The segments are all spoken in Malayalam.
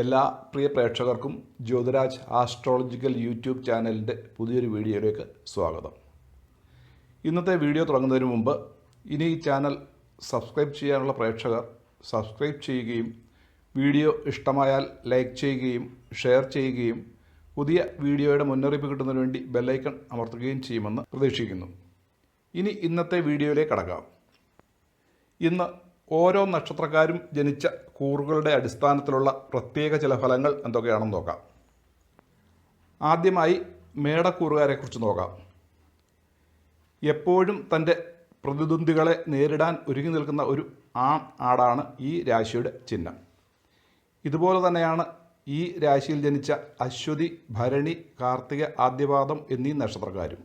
എല്ലാ പ്രിയ പ്രേക്ഷകർക്കും ജ്യോതിരാജ് ആസ്ട്രോളജിക്കൽ യൂട്യൂബ് ചാനലിന്റെ പുതിയൊരു വീഡിയോയിലേക്ക് സ്വാഗതം. ഇന്നത്തെ വീഡിയോ തുടങ്ങുന്നതിന് മുമ്പ് ഇനി ഈ ചാനൽ സബ്സ്ക്രൈബ് ചെയ്യാനുള്ള പ്രേക്ഷകർ സബ്സ്ക്രൈബ് ചെയ്യുകയും വീഡിയോ ഇഷ്ടമായാൽ ലൈക്ക് ചെയ്യുകയും ഷെയർ ചെയ്യുകയും പുതിയ വീഡിയോയുടെ മുന്നറിയിപ്പ് കിട്ടുന്നതിന് വേണ്ടി ബെല്ലൈക്കൺ അമർത്തുകയും ചെയ്യുമെന്ന് പ്രതീക്ഷിക്കുന്നു. ഇനി ഇന്നത്തെ വീഡിയോയിലേക്ക് കടക്കാം. ഇന്ന് ഓരോ നക്ഷത്രക്കാരും ജനിച്ച കൂറുകളുടെ അടിസ്ഥാനത്തിലുള്ള പ്രത്യേക ചില ഫലങ്ങൾ എന്തൊക്കെയാണെന്ന് നോക്കാം. ആദ്യമായി മേടക്കൂറുകാരെക്കുറിച്ച് നോക്കാം. എപ്പോഴും തന്റെ പ്രതിദ്വന്ദികളെ നേരിടാൻ ഒരുങ്ങി നിൽക്കുന്ന ഒരു ആൺ ആടാണ് ഈ രാശിയുടെ ചിഹ്നം. ഇതുപോലെ തന്നെയാണ് ഈ രാശിയിൽ ജനിച്ച അശ്വതി ഭരണി കാർത്തിക ആദ്യപാദം എന്നീ നക്ഷത്രക്കാരും.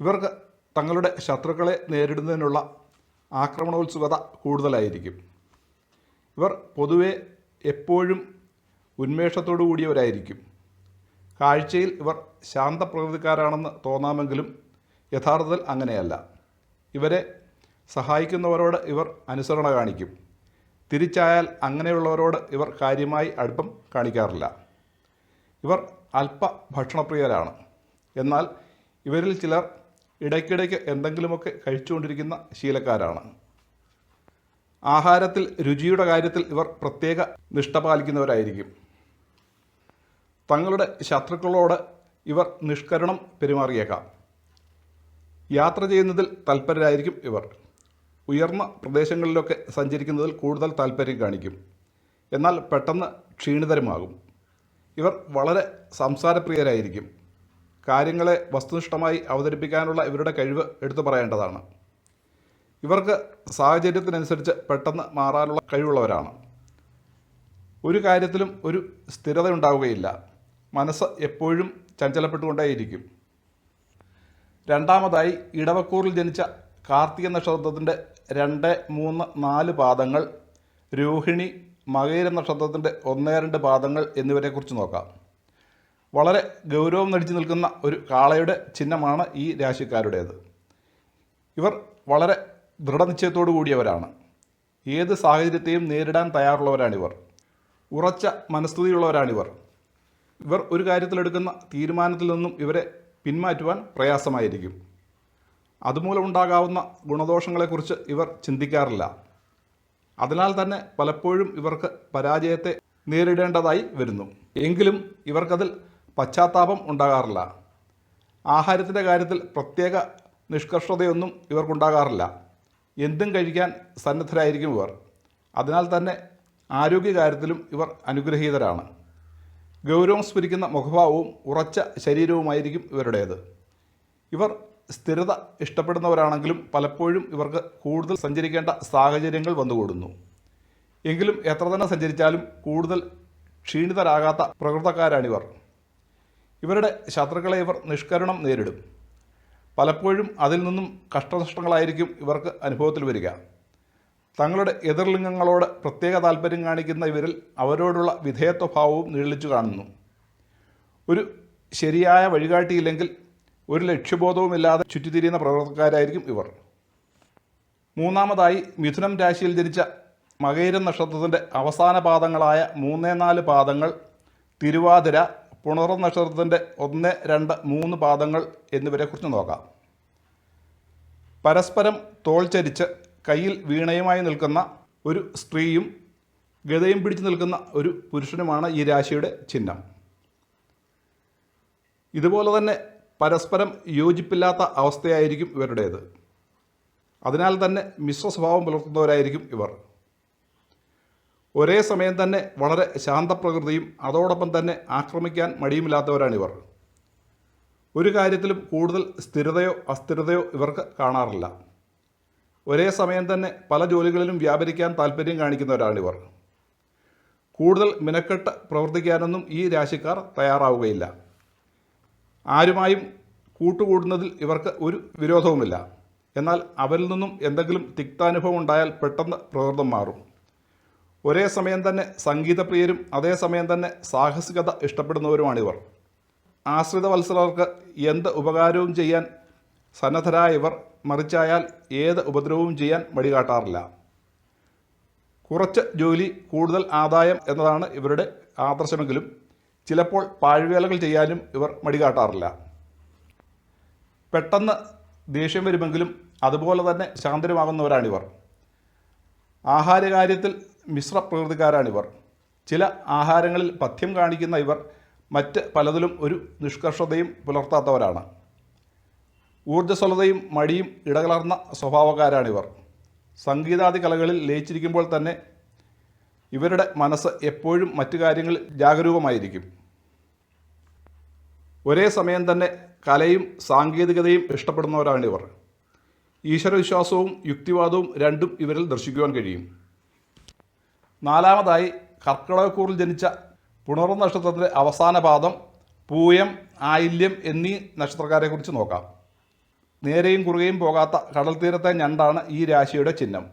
ഇവർക്ക് തങ്ങളുടെ ശത്രുക്കളെ നേരിടുന്നതിനുള്ള ആക്രമണോത്സുകത കൂടുതലായിരിക്കും. ഇവർ പൊതുവെ എപ്പോഴും ഉന്മേഷത്തോടു കൂടിയവരായിരിക്കും. കാഴ്ചയിൽ ഇവർ ശാന്തപ്രകൃതിക്കാരാണെന്ന് തോന്നാമെങ്കിലും യഥാർത്ഥത്തിൽ അങ്ങനെയല്ല. ഇവരെ സഹായിക്കുന്നവരോട് ഇവർ അനുസരണ കാണിക്കും. തിരിച്ചായാൽ അങ്ങനെയുള്ളവരോട് ഇവർ കാര്യമായി അടുപ്പം കാണിക്കാറില്ല. ഇവർ അല്പ ഭക്ഷണപ്രിയരാണ്. എന്നാൽ ഇവരിൽ ചിലർ ഇടയ്ക്കിടയ്ക്ക് എന്തെങ്കിലുമൊക്കെ കഴിച്ചുകൊണ്ടിരിക്കുന്ന ശീലക്കാരാണ്. ആഹാരത്തിൽ രുചിയുടെ കാര്യത്തിൽ ഇവർ പ്രത്യേക നിഷ്ഠ പാലിക്കുന്നവരായിരിക്കും. തങ്ങളുടെ ശത്രുക്കളോട് ഇവർ നിഷ്കരണം പെരുമാറിയേക്കാം. യാത്ര ചെയ്യുന്നതിൽ തൽപരരായിരിക്കും ഇവർ. ഉയർന്ന പ്രദേശങ്ങളിലൊക്കെ സഞ്ചരിക്കുന്നതിൽ കൂടുതൽ താല്പര്യം കാണിക്കും. എന്നാൽ പെട്ടെന്ന് ക്ഷീണിതരമാകും. ഇവർ വളരെ സംസാരപ്രിയരായിരിക്കും. കാര്യങ്ങളെ വസ്തുനിഷ്ഠമായി അവതരിപ്പിക്കാനുള്ള ഇവരുടെ കഴിവ് എടുത്തു പറയേണ്ടതാണ്. ഇവർക്ക് സാഹചര്യത്തിനനുസരിച്ച് പെട്ടെന്ന് മാറാനുള്ള കഴിവുള്ളവരാണ്. ഒരു കാര്യത്തിലും ഒരു സ്ഥിരത ഉണ്ടാവുകയില്ല മനസ്സ് എപ്പോഴും ചഞ്ചലപ്പെട്ടുകൊണ്ടേയിരിക്കും. രണ്ടാമതായി ഇടവക്കൂറിൽ ജനിച്ച കാർത്തിക നക്ഷത്രത്തിന്റെ രണ്ട് മൂന്ന് നാല് പാദങ്ങൾ രോഹിണി മകയിര നക്ഷത്രത്തിന്റെ ഒന്നേ രണ്ട് പാദങ്ങൾ എന്നിവരെക്കുറിച്ച് നോക്കാം. വളരെ ഗൗരവം നടിച്ചു നിൽക്കുന്ന ഒരു കാളയുടെ ചിഹ്നമാണ് ഈ രാശിക്കാരുടേത്. ഇവർ വളരെ ദൃഢനിശ്ചയത്തോടു കൂടിയവരാണ്. ഏത് സാഹചര്യത്തെയും നേരിടാൻ തയ്യാറുള്ളവരാണിവർ. ഉറച്ച മനസ്ഥിതിയുള്ളവരാണിവർ ഇവർ ഒരു കാര്യത്തിലെടുക്കുന്ന തീരുമാനത്തിൽ നിന്നും ഇവരെ പിന്മാറ്റുവാൻ പ്രയാസമായിരിക്കും. അതുമൂലമുണ്ടാകാവുന്ന ഗുണദോഷങ്ങളെക്കുറിച്ച് ഇവർ ചിന്തിക്കാറില്ല. അതിനാൽ തന്നെ പലപ്പോഴും ഇവർക്ക് പരാജയത്തെ നേരിടേണ്ടതായി വരുന്നു. എങ്കിലും ഇവർക്കതിൽ പശ്ചാത്താപം ഉണ്ടാകാറില്ല. ആഹാരത്തിന്റെ കാര്യത്തിൽ പ്രത്യേക നിഷ്കർഷതയൊന്നും ഇവർക്കുണ്ടാകാറില്ല. എന്തും കഴിക്കാൻ സന്നദ്ധരായിരിക്കും ഇവർ. അതിനാൽ തന്നെ ആരോഗ്യകാര്യത്തിലും ഇവർ അനുഗ്രഹീതരാണ്. ഗൗരവം സ്ഫുരിക്കുന്ന മുഖഭാവവും ഉറച്ച ശരീരവുമായിരിക്കും ഇവരുടേത്. ഇവർ സ്ഥിരത ഇഷ്ടപ്പെടുന്നവരാണെങ്കിലും പലപ്പോഴും ഇവർക്ക് കൂടുതൽ സഞ്ചരിക്കേണ്ട സാഹചര്യങ്ങൾ വന്നുകൂടുന്നു. എങ്കിലും എത്ര തന്നെ സഞ്ചരിച്ചാലും കൂടുതൽ ക്ഷീണിതരാകാത്ത പ്രകൃതക്കാരാണിവർ. ഇവരുടെ ശത്രുക്കളെ ഇവർ നിഷ്കരണം നേരിടും. പലപ്പോഴും അതിൽ നിന്നും കഷ്ടനഷ്ടങ്ങളായിരിക്കും ഇവർക്ക് അനുഭവത്തിൽ വരിക. തങ്ങളുടെ എതിർലിംഗങ്ങളോട് പ്രത്യേക താല്പര്യം കാണിക്കുന്ന ഇവരിൽ അവരോടുള്ള വിധേയത്വഭാവവും നീളിച്ചു കാണുന്നു. ഒരു ശരിയായ വഴികാട്ടിയില്ലെങ്കിൽ ഒരു ലക്ഷ്യബോധവുമില്ലാതെ ചുറ്റിത്തിരിയുന്ന പ്രവർത്തകരായിരിക്കും ഇവർ. മൂന്നാമതായി മിഥുനം രാശിയിൽ ജനിച്ച മകയിരം നക്ഷത്രത്തിന്റെ അവസാന പാദങ്ങളായ മൂന്നേ നാല് പാദങ്ങൾ തിരുവാതിര പുണർ നക്ഷത്രത്തിന്റെ ഒന്ന് രണ്ട് മൂന്ന് പാദങ്ങൾ എന്നിവരെക്കുറിച്ച് നോക്കാം. പരസ്പരം തോൾ ചരിച്ച് കയ്യിൽ വീണയുമായി നിൽക്കുന്ന ഒരു സ്ത്രീയും ഗതയും പിടിച്ചു നിൽക്കുന്ന ഒരു പുരുഷനുമാണ് ഈ രാശിയുടെ ചിഹ്നം. ഇതുപോലെ തന്നെ പരസ്പരം യോജിപ്പില്ലാത്ത അവസ്ഥയായിരിക്കും ഇവരുടേത്. അതിനാൽ തന്നെ മിശ്ര സ്വഭാവം പുലർത്തുന്നവരായിരിക്കും ഇവർ. ഒരേ സമയം തന്നെ വളരെ ശാന്തപ്രകൃതിയും അതോടൊപ്പം തന്നെ ആക്രമിക്കാൻ മടിയുമില്ലാത്തവരാണിവർ ഒരു കാര്യത്തിലും കൂടുതൽ സ്ഥിരതയോ അസ്ഥിരതയോ ഇവർക്ക് കാണാറില്ല. ഒരേ സമയം തന്നെ പല ജോലികളിലും വ്യാപരിക്കാൻ താല്പര്യം കാണിക്കുന്നവരാണിവർ കൂടുതൽ മിനക്കെട്ട് പ്രവർത്തിക്കാനൊന്നും ഈ രാശിക്കാർ തയ്യാറാവുകയില്ല. ആരുമായും കൂട്ടുകൂടുന്നതിൽ ഇവർക്ക് ഒരു വിരോധവുമില്ല. എന്നാൽ അവരിൽ നിന്നും എന്തെങ്കിലും തിക്താനുഭവം ഉണ്ടായാൽ പെട്ടെന്ന് പ്രകൃതം മാറും. ഒരേ സമയം തന്നെ സംഗീതപ്രിയരും അതേസമയം തന്നെ സാഹസികത ഇഷ്ടപ്പെടുന്നവരുമാണിവർ. ആശ്രിത വത്സലർക്ക് എന്ത് ഉപകാരവും ചെയ്യാൻ സന്നദ്ധരായ ഇവർ മറിച്ചായാൽ ഏത് ഉപദ്രവവും ചെയ്യാൻ മടികാട്ടാറില്ല കുറച്ച് ജോലി കൂടുതൽ ആദായം എന്നതാണ് ഇവരുടെ ആദർശമെങ്കിലും ചിലപ്പോൾ പാഴ്വേലകൾ ചെയ്യാനും ഇവർ മടികാട്ടാറില്ല. പെട്ടെന്ന് ദേഷ്യം വരുമെങ്കിലും അതുപോലെ തന്നെ ശാന്തരുമാകുന്നവരാണിവർ. ആഹാരകാര്യത്തിൽ മിശ്ര പ്രകൃതിക്കാരാണിവർ ചില ആഹാരങ്ങളിൽ പഥ്യം കാണിക്കുന്ന ഇവർ മറ്റ് പലതിലും ഒരു നിഷ്കർഷതയും പുലർത്താത്തവരാണ്. ഊർജസ്വലതയും മടിയും ഇടകലർന്ന സ്വഭാവക്കാരാണിവർ സംഗീതാദി കലകളിൽ ലയിച്ചിരിക്കുമ്പോൾ തന്നെ ഇവരുടെ മനസ്സ് എപ്പോഴും മറ്റു കാര്യങ്ങളിൽ ജാഗരൂകമായിരിക്കും. ഒരേ സമയം തന്നെ കലയും സാങ്കേതികതയും ഇഷ്ടപ്പെടുന്നവരാണിവർ. ഈശ്വരവിശ്വാസവും യുക്തിവാദവും രണ്ടും ഇവരിൽ ദർശിക്കുവാൻ കഴിയും. നാലാമതായി കർക്കിടകക്കൂറിൽ ജനിച്ച പുണർ നക്ഷത്രത്തിലെ അവസാന പാദം പൂയം ആയില്യം എന്നീ നക്ഷത്രക്കാരെക്കുറിച്ച് നോക്കാം. നേരെയും കുറുകയും പോകാത്ത കടൽ തീരത്തെ ഞണ്ടാണ് ഈ രാശിയുടെ ചിഹ്നം.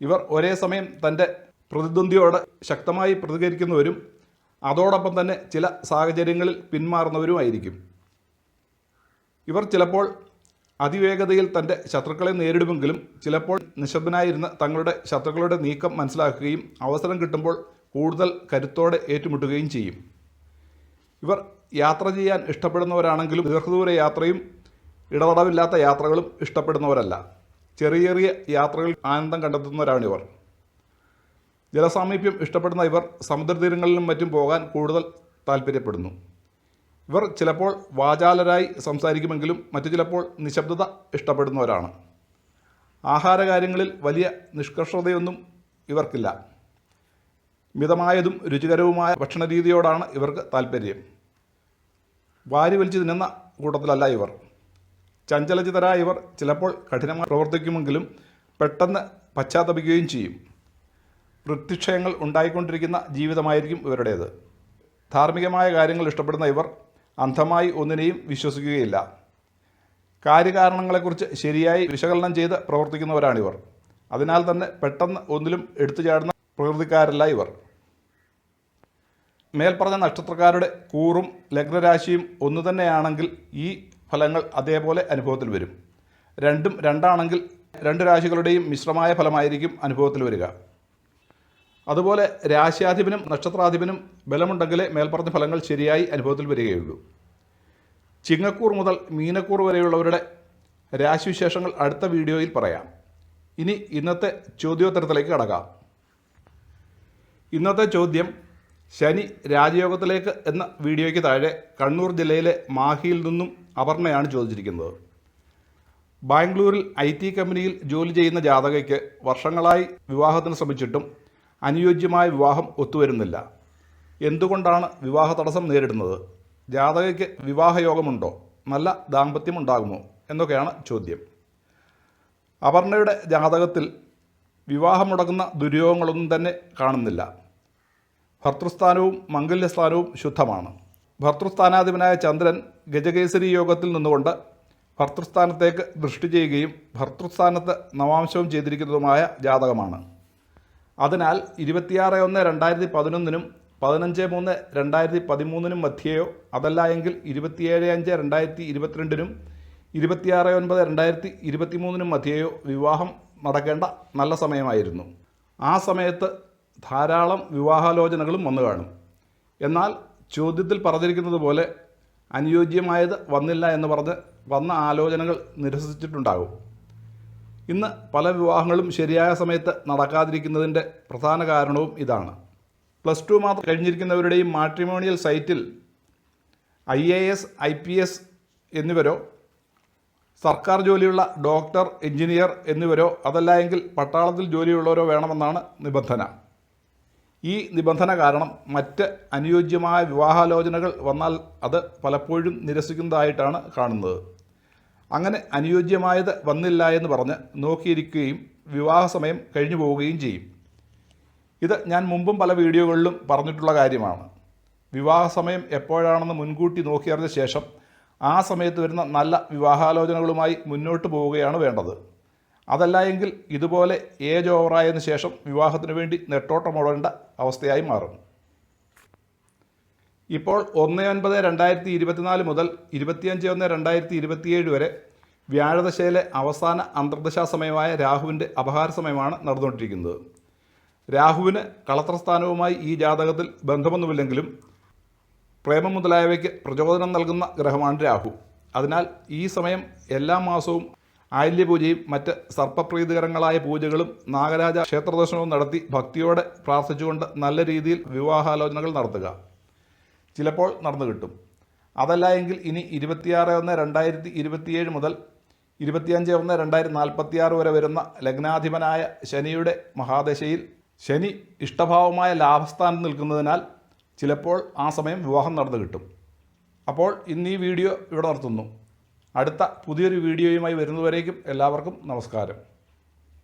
ഇവർ ഒരേ സമയം തന്റെ പ്രതിദ്വന്ദ്വിയോട് ശക്തമായി പ്രതികരിക്കുന്നവരും അതോടൊപ്പം തന്നെ ചില സാഹചര്യങ്ങളിൽ പിന്മാറുന്നവരുമായിരിക്കും. ഇവർ ചിലപ്പോൾ അതിവേഗതയിൽ തന്റെ ശത്രുക്കളെ നേരിടുമെങ്കിലും ചിലപ്പോൾ നിശബ്ദനായിരുന്ന് തങ്ങളുടെ ശത്രുക്കളുടെ നീക്കം മനസ്സിലാക്കുകയും അവസരം കിട്ടുമ്പോൾ കൂടുതൽ കരുത്തോടെ ഏറ്റുമുട്ടുകയും ചെയ്യും. ഇവർ യാത്ര ചെയ്യാൻ ഇഷ്ടപ്പെടുന്നവരാണെങ്കിലും ദീർഘദൂര യാത്രയും ഇടതടവില്ലാത്ത യാത്രകളും ഇഷ്ടപ്പെടുന്നവരല്ല. ചെറിയ ചെറിയ യാത്രകളിൽ ആനന്ദം കണ്ടെത്തുന്നവരാണിവർ ജലസാമീപ്യം ഇഷ്ടപ്പെടുന്ന ഇവർ സമുദ്രതീരങ്ങളിലും മറ്റും പോകാൻ കൂടുതൽ താല്പര്യപ്പെടുന്നു ഇവർ ചിലപ്പോൾ വാചാലരായി സംസാരിക്കുമെങ്കിലും മറ്റു ചിലപ്പോൾ നിശബ്ദത ഇഷ്ടപ്പെടുന്നവരാണ്. ആഹാരകാര്യങ്ങളിൽ വലിയ നിഷ്കർഷതയൊന്നും ഇവർക്കില്ല. മിതമായതും രുചികരവുമായ ഭക്ഷണരീതിയോടാണ് ഇവർക്ക് താല്പര്യം വാരി വലിച്ചു തിന്നുന്ന കൂട്ടത്തിലല്ല ഇവർ. ചഞ്ചലചിതരായ ഇവർ ചിലപ്പോൾ കഠിനമായി പ്രവർത്തിക്കുമെങ്കിലും പെട്ടെന്ന് പശ്ചാത്തപിക്കുകയും ചെയ്യും. വൃത്തിക്ഷയങ്ങൾ ഉണ്ടായിക്കൊണ്ടിരിക്കുന്ന ജീവിതമായിരിക്കും ഇവരുടേത്. ധാർമ്മികമായ കാര്യങ്ങൾ ഇഷ്ടപ്പെടുന്ന ഇവർ അന്ധമായി ഒന്നിനെയും വിശ്വസിക്കുകയില്ല. കാര്യകാരണങ്ങളെക്കുറിച്ച് ശരിയായി വിശകലനം ചെയ്ത് പ്രവർത്തിക്കുന്നവരാണിവർ അതിനാൽ തന്നെ പെട്ടെന്ന് ഒന്നിലും എടുത്തു ചാടുന്ന പ്രകൃതിക്കാരല്ല ഇവർ. മേൽപ്പറഞ്ഞ നക്ഷത്രക്കാരുടെ കൂറും ലഗ്നരാശിയും ഒന്നു തന്നെയാണെങ്കിൽ ഈ ഫലങ്ങൾ അതേപോലെ അനുഭവത്തിൽ വരും. രണ്ടും രണ്ടാണെങ്കിൽ രണ്ട് രാശികളുടെയും മിശ്രമായ ഫലമായിരിക്കും അനുഭവത്തിൽ വരിക. അതുപോലെ രാശ്യാധിപനും നക്ഷത്രാധിപനും ബലമുണ്ടെങ്കിലേ മേൽപ്പറഞ്ഞ ഫലങ്ങൾ ശരിയായി അനുഭവത്തിൽ വരികയുള്ളൂ. ചിങ്ങക്കൂർ മുതൽ മീനക്കൂർ വരെയുള്ളവരുടെ രാശിവിശേഷങ്ങൾ അടുത്ത വീഡിയോയിൽ പറയാം. ഇനി ഇന്നത്തെ ചോദ്യോത്തരത്തിലേക്ക് കടക്കാം. ഇന്നത്തെ ചോദ്യം ശനി രാജയോഗത്തിലേക്ക് എന്ന വീഡിയോയ്ക്ക് താഴെ കണ്ണൂർ ജില്ലയിലെ മാഹിയിൽ നിന്നും അപർണയാണ് ചോദിച്ചിരിക്കുന്നത്. ബാംഗ്ലൂരിൽ ഐ ടി കമ്പനിയിൽ ജോലി ചെയ്യുന്ന ജാതകയ്ക്ക് വർഷങ്ങളായി വിവാഹത്തിന് ശ്രമിച്ചിട്ടും അനുയോജ്യമായ വിവാഹം ഒത്തുവരുന്നില്ല. എന്തുകൊണ്ടാണ് വിവാഹ തടസ്സം നേരിടുന്നത്? ജാതകയ്ക്ക് വിവാഹയോഗമുണ്ടോ? നല്ല ദാമ്പത്യം ഉണ്ടാകുമോ എന്നൊക്കെയാണ് ചോദ്യം. അപർണയുടെ ജാതകത്തിൽ വിവാഹം മുടക്കുന്ന ദുര്യോഗങ്ങളൊന്നും തന്നെ കാണുന്നില്ല. ഭർത്തൃസ്ഥാനവും മംഗല്യസ്ഥാനവും ശുദ്ധമാണ്. ഭർത്തൃസ്ഥാനാധിപനായ ചന്ദ്രൻ ഗജകേസരി യോഗത്തിൽ നിന്നുകൊണ്ട് ഭർത്തൃസ്ഥാനത്തേക്ക് ദൃഷ്ടി ചെയ്യുകയും ഭർത്തൃസ്ഥാനത്ത് നവാംശവും ചെയ്തിരിക്കുന്നതുമായ ജാതകമാണ്. അതിനാൽ ഇരുപത്തിയാറ് ഒന്ന് രണ്ടായിരത്തി പതിനൊന്നിനും പതിനഞ്ച് മൂന്ന് രണ്ടായിരത്തി പതിമൂന്നിനും മധ്യേയോ? അതല്ല എങ്കിൽ ഇരുപത്തിയേഴ് അഞ്ച് രണ്ടായിരത്തി ഇരുപത്തിരണ്ടിനും ഇരുപത്തിയാറ് ഒൻപത് രണ്ടായിരത്തി ഇരുപത്തി മൂന്നിനും മധ്യേയോ വിവാഹം നടക്കേണ്ട നല്ല സമയമായിരുന്നു. ആ സമയത്ത് ധാരാളം വിവാഹാലോചനകളും വന്നു കാണും. എന്നാൽ ചോദ്യത്തിൽ പറഞ്ഞിരിക്കുന്നത് പോലെ അനുയോജ്യമായത് വന്നില്ല എന്ന് പറഞ്ഞ് വന്ന ആലോചനകൾ നിരസിച്ചിട്ടുണ്ടാകും. ഇന്ന് പല വിവാഹങ്ങളും ശരിയായ സമയത്ത് നടക്കാതിരിക്കുന്നതിന്റെ പ്രധാന കാരണവും ഇതാണ്. പ്ലസ് ടു മാത്രം കഴിഞ്ഞിരിക്കുന്നവരുടെയും മാട്രിമോണിയൽ സൈറ്റിൽ I A S I P S എന്നിവരോ സർക്കാർ ജോലിയുള്ള ഡോക്ടർ എഞ്ചിനീയർ എന്നിവരോ അതല്ല എങ്കിൽ പട്ടാളത്തിൽ ജോലിയുള്ളവരോ വേണമെന്നാണ് നിബന്ധന. ഈ നിബന്ധന കാരണം മറ്റ് അനുയോജ്യമായ വിവാഹാലോചനകൾ വന്നാൽ അത് പലപ്പോഴും നിരസിക്കുന്നതായിട്ടാണ് കാണുന്നത്. അങ്ങനെ അനുയോജ്യമായത് വന്നില്ല എന്ന് പറഞ്ഞ് നോക്കിയിരിക്കുകയും വിവാഹ സമയം കഴിഞ്ഞു പോവുകയും ചെയ്യും. ഇത് ഞാൻ മുമ്പും പല വീഡിയോകളിലും പറഞ്ഞിട്ടുള്ള കാര്യമാണ്. വിവാഹ സമയം എപ്പോഴാണെന്ന് മുൻകൂട്ടി നോക്കിയറിഞ്ഞ ശേഷം ആ സമയത്ത് വരുന്ന നല്ല വിവാഹാലോചനകളുമായി മുന്നോട്ട് പോവുകയാണ് വേണ്ടത്. അതല്ല എങ്കിൽ ഇതുപോലെ ഏജ് ഓവറായതിനു ശേഷം വിവാഹത്തിന് വേണ്ടി നെട്ടോട്ടമോടേണ്ട അവസ്ഥയായി മാറും. ഇപ്പോൾ ഒന്ന് ഒൻപത് രണ്ടായിരത്തി ഇരുപത്തിനാല് മുതൽ ഇരുപത്തിയഞ്ച് ഒന്ന് രണ്ടായിരത്തി ഇരുപത്തിയേഴ് വരെ വ്യാഴദശയിലെ അവസാന അന്തർദശാ സമയമായ രാഹുവിന്റെ അപഹാര സമയമാണ് നടന്നുകൊണ്ടിരിക്കുന്നത്. രാഹുവിന് കളത്രസ്ഥാനവുമായി ഈ ജാതകത്തിൽ ബന്ധമൊന്നുമില്ലെങ്കിലും പ്രേമം മുതലായവയ്ക്ക് പ്രചോദനം നൽകുന്ന ഗ്രഹമാണ് രാഹു. അതിനാൽ ഈ സമയം എല്ലാ മാസവും ആയില്യപൂജയും മറ്റ് സർപ്പപ്രീതികരങ്ങളായ പൂജകളും നാഗരാജ ക്ഷേത്രദർശനവും നടത്തി ഭക്തിയോടെ പ്രാർത്ഥിച്ചുകൊണ്ട് നല്ല രീതിയിൽ വിവാഹാലോചനകൾ നടത്തുക. ചിലപ്പോൾ നടന്നു കിട്ടും. അതല്ല എങ്കിൽ ഇനി ഇരുപത്തിയാറ് ഒന്ന് രണ്ടായിരത്തി ഇരുപത്തിയേഴ് മുതൽ ഇരുപത്തിയഞ്ച് ഒന്ന് രണ്ടായിരത്തി നാൽപ്പത്തിയാറ് വരെ വരുന്ന ലഗ്നാധിപനായ ശനിയുടെ മഹാദശയിൽ ശനി ഇഷ്ടഭാവമായ ലാഭസ്ഥാനത്ത് നിൽക്കുന്നതിനാൽ ചിലപ്പോൾ ആ സമയം വിവാഹം നടന്നു കിട്ടും. അപ്പോൾ ഇന്ന് ഈ വീഡിയോ ഇവിടെ നിർത്തുന്നു. അടുത്ത പുതിയൊരു വീഡിയോയുമായി വരുന്നതുവരേക്കും എല്ലാവർക്കും നമസ്കാരം.